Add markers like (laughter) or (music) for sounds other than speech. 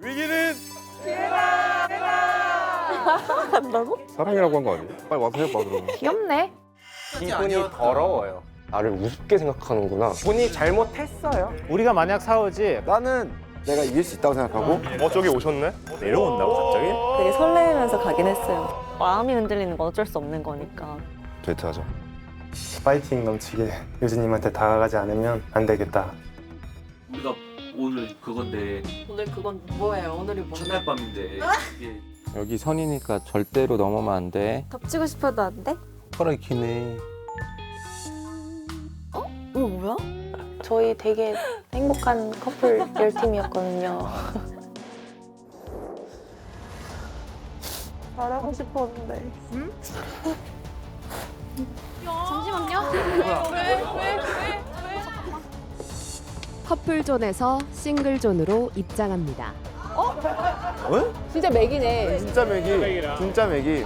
위기는 한다고? (laughs) 사랑이라고 한 거 아니에요? 빨리 와서 해봐 그러면. (laughs) 귀엽네. 기분이 더러워요. 나를 우습게 생각하는구나. 본인이 잘못했어요. 우리가 만약 싸우지 나는 내가 이길 수 있다고 생각하고 어 저기 오셨네? 내려온다고 갑자기? 되게 설레면서 가긴 했어요. 마음이 흔들리는 건 어쩔 수 없는 거니까. 데이트하자. 파이팅 넘치게 유진님한테 다가가지 않으면 안 되겠다. 우리가 오늘 그건데 오늘 그건 뭐예요? 오늘이 첫날 밤인데 이게 여기 선이니까 절대로 넘으면 안 돼. 덮치고 싶어도 안 돼? 털이 기네. 이거 뭐야? 저희 되게 행복한 커플 열팀이었거든요. 말하고 (laughs) 싶었는데. 커플존에서 싱글존으로 입장합니다. 진짜 맥이네. 진짜 맥이 진짜 맥이